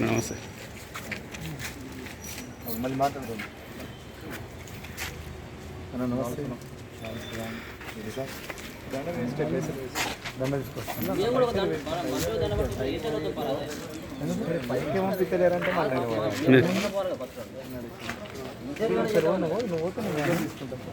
నమస్తే. మళ్ళీ మాట్లాడుతుంది నమస్తే. దండ తీసుకొస్తాను. పైకి మాట్లాడేవాడు సరే నువ్వు నువ్వు తీసుకుంటావు?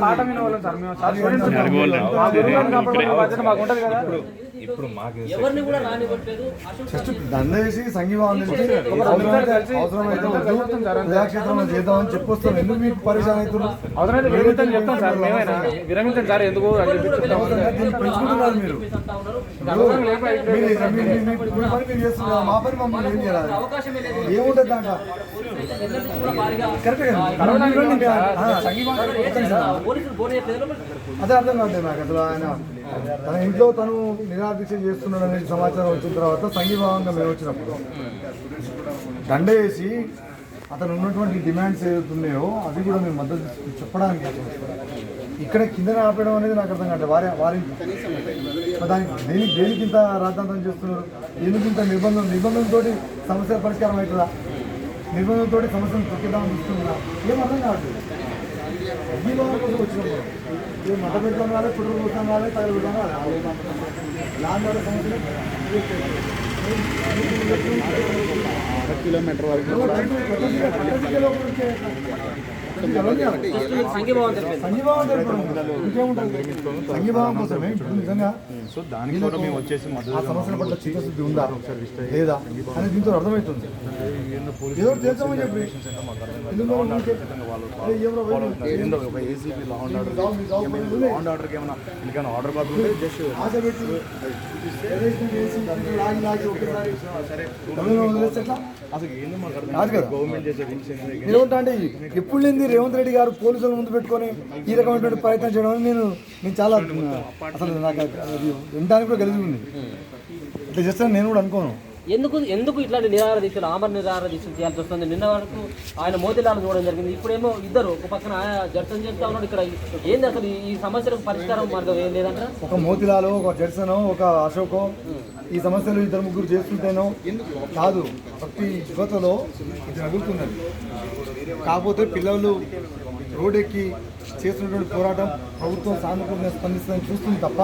పాట వినవాళ్ళం సార్ మేము సార్ చూడండి సార్. మా బాధ్యత మాకు ఎవరిని కూడా రానివ్వట్లేదు. అశోక్ జస్ట్ దండ వేసి సంఘీభావం తెలిసి అవసరమైతే అవసరమైతే వద్దు ప్రజాక్షేత్రంలో చేద్దామని చెప్పొస్తాం. ఎందుకు మీకు పరిశాన్ అవుతున్నారు? అవసరమైతే చెప్తాం సార్. మేమైనా? విరమించండి సార్. ఎందుకు అని చెప్పి పెంచుకుంటున్నారు మీరు మీ- పని చేస్తున్నారు. మా పని మమ్మల్ని ఏం చేయాలి? ఏముంటుంది దాంట్లో? కరెక్ట్ అదే అర్థం కాదు నాకు అసలు ఆయన తన ఇంట్లో తను నిరాదీక్ష చేస్తున్నాడు అనే సమాచారం వచ్చిన తర్వాత సంఘీభావంగా మేము వచ్చినప్పుడు దండ వేసి అతను ఉన్నటువంటి డిమాండ్స్ ఏదైతున్నాయో అది కూడా మేము మద్దతు చెప్పడానికి ఇక్కడ కింద ఆపేయడం అనేది నాకు అర్థం కాదు వారి వారి దానికి దేనికి దేనికి ఇంత రాద్ధాంతం చేస్తున్నారు? ఎందుకు ఇంత నిబంధన నిబంధనతో సమస్య పరిష్కారం అవుతుందా? నిబంధనతో సమస్యను తొక్కిద్దామని చూస్తున్నారా? ఏం అర్థం కావట్లేదు. ఈ లోపల కోసం వచ్చినప్పుడు ఏ మత పెడతాం కాదు కుటుంబ కోసం లాంగ్ కిలోమీటర్ వరకు. సంఘీభావం కోసమే ఇప్పుడు నిజంగా సో దానికి కూడా మేము వచ్చేసి ఆ సమస్యల పట్ల చిత్తశుద్ధి ఉందా లేదా అని దీంతో అర్థమవుతుంది ఏదో చేద్దామని చెప్పి? ఏసీపీ లా అండ్ ఆర్డర్కి ఏమైనా ఆర్డర్ జస్ట్ ఆశ పెట్టి? అసలు ఏందో మాకు అర్థం గవర్నమెంట్ చేసే ఎప్పుడు లేని రేవంత్ రెడ్డి గారు పోలీసులు ముందు పెట్టుకొని ఈ రకమైనటువంటి ప్రయత్నం చేయడం నేను నేను చాలా అసలు నాకు అది వినడానికి కూడా కలిగి ఉంది. ఇట్లా చేస్తాను నేను కూడా అనుకోను. ఎందుకు ఎందుకు ఇట్లాంటి నిరాహార దీక్షలు ఆమర నిరాహార దీక్షలు చేయాల్సి వస్తుంది? నిన్న వరకు ఆయన మోతిలాల్ చూడడం జరిగింది. ఇప్పుడేమో ఇద్దరు ఒక పక్కన జడ్సన్ చేస్తా ఉన్నాడు. ఇక్కడ ఏంది అసలు ఈ- సమస్యలకు పరిష్కారం మార్గం ఏం లేదంట ఒక మోతిలాలు ఒక జడ్సన్ ఒక అశోకో ఈ సమస్యలు ఇద్దరు ముగ్గురు చేస్తుంటేనో కాదు ప్రతి యువతలో ఇది నగులుతున్నది. కాకపోతే పిల్లలు రోడ్డెక్కి చేసినటువంటి పోరాటం ప్రభుత్వం సానుకూలంగా స్పందిస్తుందని చూస్తుంది తప్ప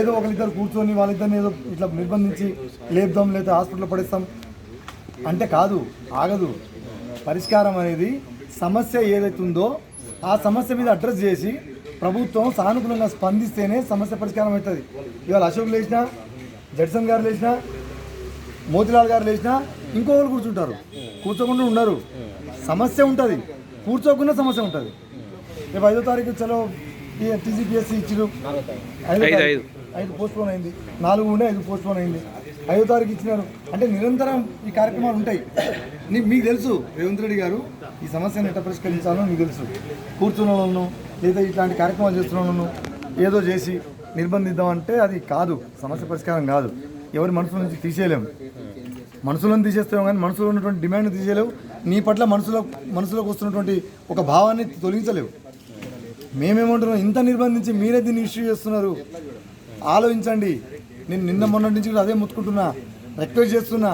ఏదో ఒకరిద్దరు కూర్చొని వాళ్ళిద్దరిని ఏదో ఇట్లా నిర్బంధించి లేపుదాం లేదా హాస్పిటల్లో పడేస్తాం అంటే కాదు ఆగదు. పరిష్కారం అనేది సమస్య ఏదైతే ఉందో ఆ సమస్య మీద అడ్రస్ చేసి ప్రభుత్వం సానుకూలంగా స్పందిస్తేనే సమస్య పరిష్కారం అవుతుంది. ఇవాళ అశోక్ లేచినా జడ్సన్ గారు లేచినా మోతిలాల్ గారు లేచినా ఇంకొకరు కూర్చుంటారు. కూర్చోకుండా ఉండరు. సమస్య ఉంటుంది. కూర్చోకుండా సమస్య ఉంటుంది. రేపు ఐదో తారీఖు చలో టీజీపీఎస్సీ ఇచ్చారు. ఐదో. ఐదు పోస్ట్ పోన్ అయింది. నాలుగు ఉండే ఐదు పోస్ట్ పోన్ అయింది. ఐదో తారీఖు ఇచ్చినారు. అంటే నిరంతరం ఈ కార్యక్రమాలు ఉంటాయి. మీకు తెలుసు రేవంత్ రెడ్డి గారు ఈ సమస్యను ఎట్లా పరిష్కరించాలో మీకు తెలుసు. కూర్చున్న వాళ్ళను లేదా ఇట్లాంటి కార్యక్రమాలు చేస్తున్న వాళ్ళను ఏదో చేసి నిర్బంధిద్దామంటే అది కాదు. సమస్య పరిష్కారం కాదు. ఎవరి మనసుల నుంచి తీసేయలేము మనసులను తీసేస్తాం కానీ మనసులో ఉన్నటువంటి డిమాండ్ తీసేయలేవు. నీ పట్ల మనసులో మనసులోకి వస్తున్నటువంటి ఒక భావాన్ని తొలగించలేవు. మేమేమంటున్నాం? ఇంత నిర్బంధించి మీరే దీన్ని ఇష్యూ చేస్తున్నారు. ఆలోచించండి. నేను నిన్న మొన్నటి నుంచి కూడా అదే ముత్తుకుంటున్నా. రిక్వెస్ట్ చేస్తున్నా.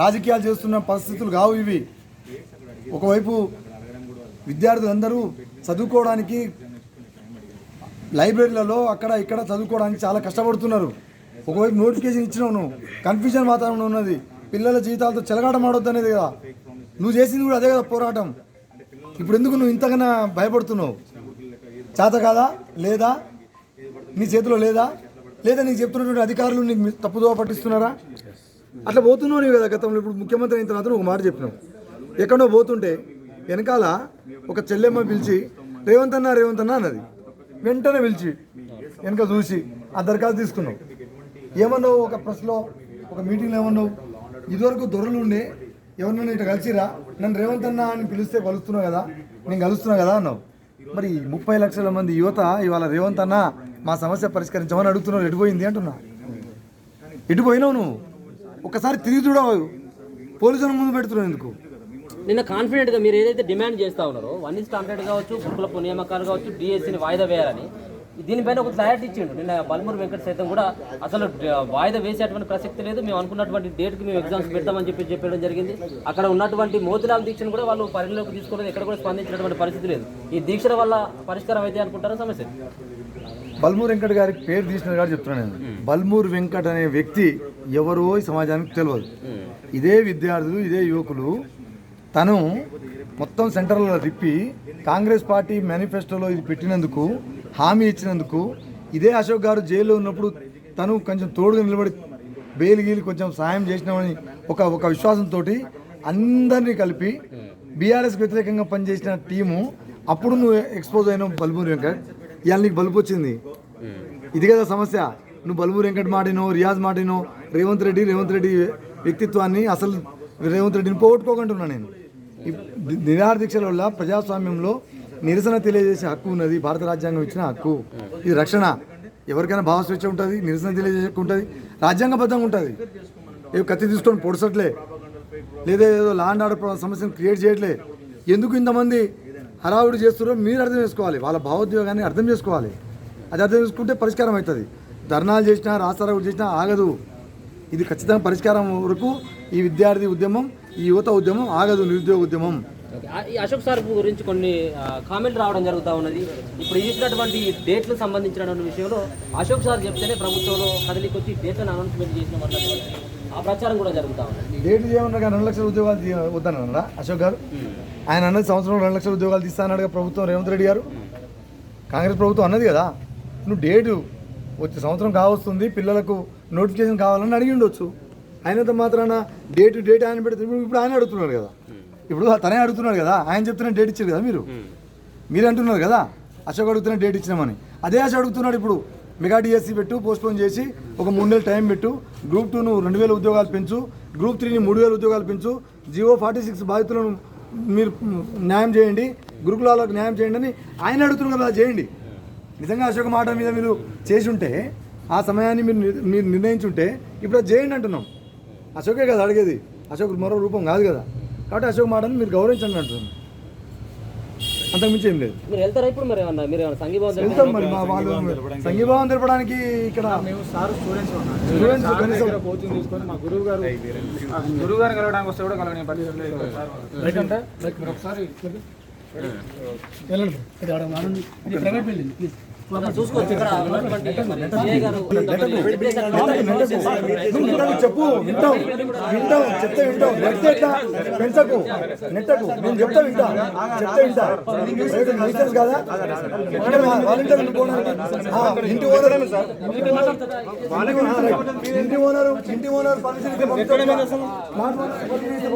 రాజకీయాలు చేస్తున్న పరిస్థితులు కావు ఇవి. ఒకవైపు విద్యార్థులందరూ చదువుకోవడానికి లైబ్రరీలలో అక్కడ ఇక్కడ చదువుకోవడానికి చాలా కష్టపడుతున్నారు. ఒకవైపు నోటిఫికేషన్ ఇచ్చినావు నువ్వు కన్ఫ్యూజన్ వాతావరణం ఉన్నది. పిల్లల జీవితాలతో చెలగాటం ఆడొద్దు అనేది కదా. నువ్వు చేసింది కూడా అదే కదా పోరాటం. ఇప్పుడు ఎందుకు నువ్వు ఇంతకన్నా భయపడుతున్నావు? చేత కాదా? లేదా? నీ చేతిలో లేదా? లేదా నీకు చెప్తున్నటువంటి అధికారులు నీకు తప్పుదోవ పట్టిస్తున్నారా? అట్లా పోతున్నావు నీవు కదా గతంలో. ఇప్పుడు ముఖ్యమంత్రి అయిన తర్వాత నువ్వు ఒక మాట చెప్పినావు. ఎక్కడో పోతుంటే వెనకాల ఒక చెల్లెమ్మ పిలిచి రేవంత్ అన్న రేవంత్ అన్న అన్నది. వెంటనే పిలిచి వెనక చూసి ఆ దరఖాస్తు తీసుకున్నావు. ఏమన్నావు ఒక ప్రెస్లో ఒక మీటింగ్లో ఏమన్నావు? ఇదివరకు దొరలు ఉండే ఎవరినైనా ఇట్లా కలిసిరా? నన్ను రేవంత్ అన్న అని పిలిస్తే కలుస్తున్నావు కదా? నేను కలుస్తున్నా కదా అన్నావు. మరి ముప్పై లక్షల మంది యువత ఇవాళ రేవంత్ అన్న మా సమస్య పరిష్కరించమని అడుగుతున్నావు ఎటుపోయింది అంటున్నా? ఎటుపోయినావు నువ్వు? ఒకసారి తిరిగి చూడవు. పోలీసుల ముందు పెడుతున్నావు ఎందుకు? నిన్న కాన్ఫిడెంట్గా మీరు ఏదైతే డిమాండ్ చేస్తా ఉన్నారో వన్ ఇస్ కాంట్రాక్ట్ కావచ్చు గురుకుల నియామకాలు కావచ్చు డిఎస్సీని వాయిదా వేయాలని దీనిపైన ఒక క్లారిటీ ఇచ్చిండు. నిన్న బల్మూరు వెంకట సైతం కూడా అసలు వాయిదా వేసేటువంటి ప్రసక్తి లేదు. మేము అనుకున్నటువంటి డేట్కి మేము ఎగ్జామ్స్ పెడతామని చెప్పి చెప్పడం జరిగింది. అక్కడ ఉన్నటువంటి మోతిలాల్ దీక్షను కూడా వాళ్ళు పరిగణలోకి తీసుకోలేదు. ఎక్కడ కూడా స్పందించినటువంటి పరిస్థితి లేదు. ఈ దీక్షల వల్ల పరిష్కారం అయితే అనుకుంటారా? సమస్య బల్మూర్ వెంకట్ గారికి పేరు తీసిన గారు చెప్తున్నాను నేను. బల్మూర్ వెంకట్ అనే వ్యక్తి ఎవరో ఈ సమాజానికి తెలియదు. ఇదే విద్యార్థులు ఇదే యువకులు. తను మొత్తం సెంటర్లో తిప్పి కాంగ్రెస్ పార్టీ మేనిఫెస్టోలో ఇది పెట్టినందుకు హామీ ఇచ్చినందుకు ఇదే అశోక్ గారు జైల్లో ఉన్నప్పుడు తను కొంచెం తోడుగా నిలబడి బెయిల్ గీలు కొంచెం సాయం చేసినామని ఒక ఒక విశ్వాసంతో అందరినీ కలిపి బీఆర్ఎస్కి వ్యతిరేకంగా పనిచేసిన టీము అప్పుడు నువ్వు ఎక్స్పోజ్ అయినావు బల్బూర్ వెంకట్. ఇవాళ నీకు బల్బు వచ్చింది. ఇది కదా సమస్య. నువ్వు బల్బూర్ వెంకట్ మాటినో రియాజ్ మాటినో రేవంత్ రెడ్డి రేవంత్ రెడ్డి వ్యక్తిత్వాన్ని అసలు రేవంత్ రెడ్డిని పోగొట్టుకోకుంటున్నా నేను. నిరాహార దీక్షల వల్ల ప్రజాస్వామ్యంలో నిరసన తెలియజేసే హక్కు ఉన్నది భారత రాజ్యాంగం ఇచ్చిన హక్కు. ఇది రక్షణ. ఎవరికైనా భావస్వేచ్ఛ ఉంటుంది నిరసన తెలియజేసే ఉంటుంది రాజ్యాంగబద్ధంగా ఉంటుంది. ఏ కత్తి తీసుకొని పొడసట్లే లేదా ఏదో లా అండ్ ఆర్డర్ సమస్యను క్రియేట్ చేయట్లే. ఎందుకు ఇంతమంది హరావుడు చేస్తున్నారో మీరు అర్థం చేసుకోవాలి. వాళ్ళ భావోద్వేగాన్ని అర్థం చేసుకోవాలి. అది అర్థం చేసుకుంటే పరిష్కారం అవుతుంది. ధర్నాలు చేసినా రాస్తారావుడు చేసినా ఆగదు. ఇది ఖచ్చితంగా పరిష్కారం వరకు ఈ విద్యార్థి ఉద్యమం ఈ యువత ఉద్యమం ఆగదు నిరుద్యోగ ఉద్యమం. అశోక్ సార్ గురించి కొన్ని కామెంట్ రావడం జరుగుతూ ఉన్నది. ఇప్పుడు ఇచ్చినటువంటి డేట్లు సంబంధించినటువంటి విషయంలో అశోక్ సార్ చెప్తేనే ప్రభుత్వంలో కదిలికి వచ్చి డేట్లను అనౌన్స్మెంట్ చేసిన ఆ ప్రచారం కూడా జరుగుతూ ఉన్నది. డేట్ చేయమన్నా రెండు లక్షల ఉద్యోగాలు వద్దన్నారా అశోక్ గారు. ఆయన అన్నది సంవత్సరం రెండు లక్షల ఉద్యోగాలు తీస్తా అన్నాడుగా ప్రభుత్వం రేవంత్ రెడ్డి గారు. కాంగ్రెస్ ప్రభుత్వం అన్నది కదా. నువ్వు డేటు వచ్చే సంవత్సరం కావస్తుంది పిల్లలకు నోటిఫికేషన్ కావాలని అడిగి ఉండొచ్చు. అయినంత మాత్రాన డేట్ డేట్ ఆయన పెడితే ఇప్పుడు ఇప్పుడు ఆయన అడుగుతున్నారు కదా. ఇప్పుడు తనే అడుగుతున్నాడు కదా ఆయన చెప్తున్న డేట్ ఇచ్చారు కదా మీరు? మీరు అంటున్నారు కదా అశోక్ అడుగుతున్న డేట్ ఇచ్చినామని. అదే అశోక్ అడుగుతున్నాడు ఇప్పుడు మెగా డిఎస్సి పెట్టు పోస్ట్పోన్ చేసి ఒక మూడు నెలలు టైం పెట్టు గ్రూప్ టూను రెండు వేల ఉద్యోగాలు పెంచు గ్రూప్ త్రీని మూడు వేల ఉద్యోగాలు పెంచు జియో ఫార్టీ సిక్స్ బాధితులను మీరు న్యాయం చేయండి గురుకులాలకు న్యాయం చేయండి అని ఆయన అడుగుతున్నారు కదా చేయండి. నిజంగా అశోక్ మాట మీద మీరు చేసి ఉంటే ఆ సమయాన్ని మీరు మీరు నిర్ణయించుంటే ఇప్పుడు అది చేయండి అంటున్నాం. అశోకే కదా అడిగేది. అశోక్ మరో రూపం కాదు కదా. కాబట్టి అశోక్ మాటని మీరు గౌరవించండి అంటున్నాం అంతకుమించి ఏం లేదు. మీరు వెళ్తారా ఇప్పుడు మరి ఏమన్నా? మీరు ఏమన్నా సంఘీభావం వెళ్తాం మరి మా వాళ్ళు సంఘీభావం తెలపడానికి ఇక్కడ మేము సార్ స్టూడెంట్స్ ఉన్నాం. స్టూడెంట్స్ కనీసం కోచింగ్ తీసుకొని మా గురువు గారు గురువు గారిని కలవడానికి వస్తే కూడా కలవని పని ఎందుకంటే మీరు ఒకసారి గారు నువ్వు ఇక్కడ చెప్పు వింటాం. వింటాం చెప్తే వింటాం. నెట్టే ఎట్లా పెంచకు. నెట్టకు. నేను చెప్తా వింటా. చెప్తే వింటా. లైసెన్స్ కాదా? వాలంటీర్ ఇంటి ఓనర్ ఇంటి ఓనర్ ఇంటి ఓనర్ పర్మిషన్ ఇస్తే పంపించొచ్చుగా? మాట పర్మిషన్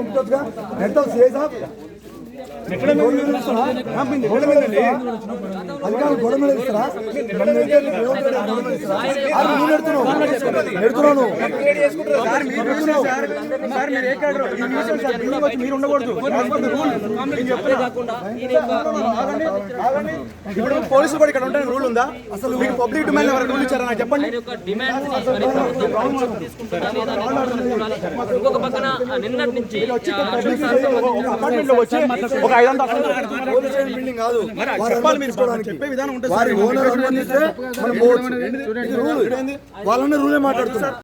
అధికారులు గొడవ మీద ఇస్తారా నువ్వు నెడుతున్నావు నెడుతున్నావు. మీరు ఉండకూడదు ఇప్పుడు పోలీసులు కూడా ఇక్కడ ఉంటాయి రూల్ ఉందా అసలు మీకు పబ్లిక్ డిమాండ్ ఎవరు రూల్ ఇచ్చారా నాకు చెప్పండి. ఇంకొక పక్కన నిన్నటి నుంచి వచ్చి ఒక ఐదు వందల పోలీస్ స్టేషన్ బిల్డింగ్ కాదు వారు చెప్పాలి మీరు తీసుకోవడానికి. చెప్పే విధానం ఉంటుంది వారి ఓనర్ అనుమతిస్తే మనం పోవచ్చు. ఇది రూల్. వాళ్ళనే రూలే మాట్లాడుతున్నారు